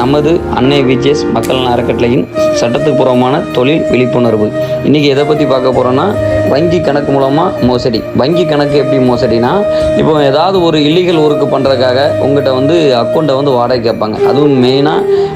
நமது அன்னை விஜேஸ் மக்கள் அறக்கட்டளையின் சட்டத்துக்கு பூர்வமான தொழில் விழிப்புணர்வு. இன்றைக்கி எதை பற்றி பார்க்க போகிறோன்னா வங்கி கணக்கு மூலமாக மோசடி. வங்கி கணக்கு எப்படி மோசடினா இப்போ ஏதாவது ஒரு இல்லீகல் ஒர்க்கு பண்ணுறதுக்காக உங்கள்கிட்ட வந்து அக்கௌண்ட்டை வந்து வாடகை கேட்பாங்க. அதுவும் மெயினாக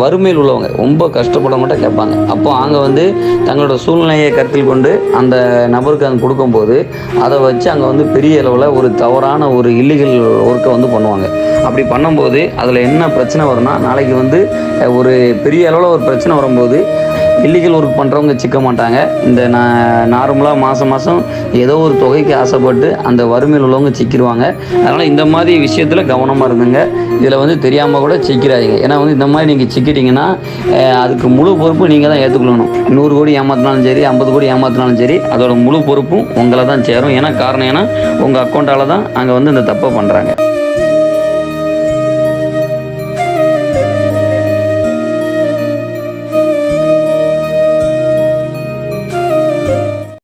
வறுமையில் உள்ளவங்க. ரொம்ப கஷ்டப்பட மட்டும் கேட்பாங்க. அப்போ அங்கே வந்து தங்களோட சூழ்நிலையை கருத்தில் கொண்டு அந்த நபருக்கு அங்கே கொடுக்கும்போது அதை வச்சு அங்கே வந்து பெரிய அளவில் ஒரு தவறான ஒரு இல்லீகல் ஒர்க்கை வந்து பண்ணுவாங்க. அப்படி பண்ணும்போது அதில் என்ன பிரச்சனை வரும்னா நாளைக்கு வந்து ஒரு பெரிய அளவில் ஒரு பிரச்சனை வரும்போது இல்லீகல் ஒர்க் பண்ணுறவங்க சிக்க மாட்டாங்க. இந்த நான் நார்மலாக மாதம் மாதம் ஏதோ ஒரு தொகைக்கு ஆசைப்பட்டு அந்த வறுமையில் உள்ளவங்க சிக்கிடுவாங்க அதனால் இந்த மாதிரி விஷயத்தில் கவனமாக இருந்துங்க. இதில் வந்து தெரியாமல் கூட சிக்கிறாதீங்க. ஏன்னா வந்து இந்த மாதிரி நீங்கள் சிக்கிட்டீங்கன்னா அதுக்கு முழு பொறுப்பு நீங்கள் தான் ஏற்றுக்கொள்ளணும் நூறு கோடி ஏமாத்தினாலும் சரி ஐம்பது கோடி ஏமாத்தினாலும் சரி அதோட முழு பொறுப்பும் உங்களை தான் சேரும். ஏன்னா காரணம் ஏன்னா உங்கள் அக்கௌண்ட்டால் தான் அங்கே வந்து இந்த தப்பை பண்ணுறாங்க